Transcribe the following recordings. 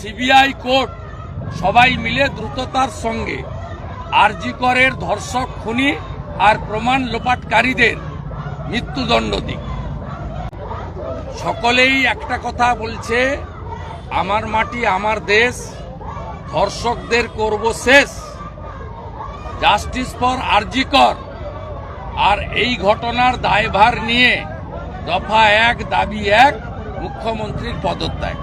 CBI court সবাই মিলে দ্রুততার সঙ্গে আরজিকরের ধর্ষক খুনি আর প্রমাণ লোপাটকারীদের মৃত্যুদণ্ড দিক। সকলেই একটা কথা বলছে, আমার মাটি, আমার দেশ, ধর্ষকদের করব শেষ। জাস্টিস ফর আরজিকর আর এই ঘটনার দায়ভার নিয়ে দফা এক, দাবি এক, মুখ্যমন্ত্রীর পদত্যাগ।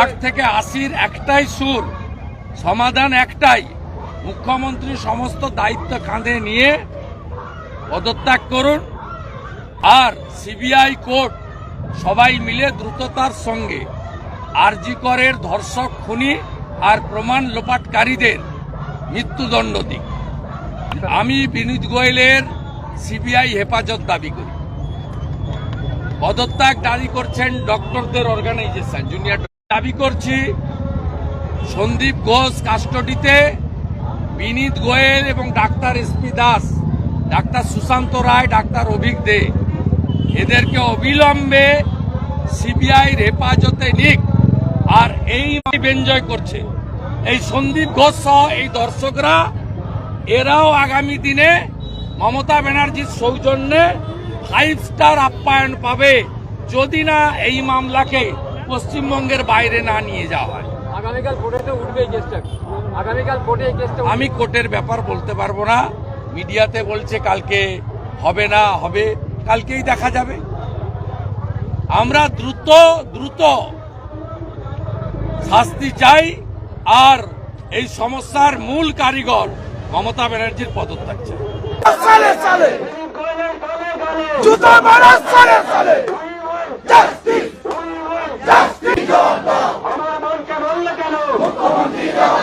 আট থেকে আশির একটাই সুর, সমাধান একটাই। মুখ্যমন্ত্রী সমস্ত দায়িত্ব কাঁধে নিয়ে পদত্যাগ করুন। আর সিবিআই কোর্ট সবাই মিলে দ্রুততার সঙ্গে আরজিকরের ধর্ষক খুনি আর প্রমাণ লোপাটকারীদের মৃত্যুদণ্ড দিক। আমি বিনীত গোয়েলের সিবিআই হেফাজত দাবি করি। পদত্যাগ দাবি করছেন ডক্টরদের অর্গানাইজেশন জুনিয়র দাবি করছি, সন্দীপ ঘোষ কাস্টডিতে বিনীত গোয়েল এবং doctor SP Das, doctor Sushanta Roy, doctor Avik Dey. এদেরকে অবিলম্বে সিবিআই হেফাজতে নিক আর এই এনজয় করছে। এই সন্দীপ ঘোষ সহ এই দর্শকরা, এরাও আগামী দিনে মমতা ব্যানার্জির সৌজন্যে ফাইভ স্টার আপ্যায়ন পাবে। যদি না এই মামলাকে পশ্চিমবঙ্গের বাইরে না নিয়ে যাওয়া হয়। আগামীকাল কোর্টে তো উঠবে এই কেসটা। আগামীকাল কোর্টে এই কেসটা আমি কোর্টের ব্যাপার বলতে পারব না। মিডিয়াতে বলছে কালকে হবে না হবে কালকেই দেখা যাবে। আমরা দ্রুত দ্রুত শাস্তি চাই আর এই সমস্যার মূল কারিগর মমতা ব্যানার্জির পদত্যাগ চাই। জুতো মারা সালে সালে। মুখ্যমন্ত্রীরা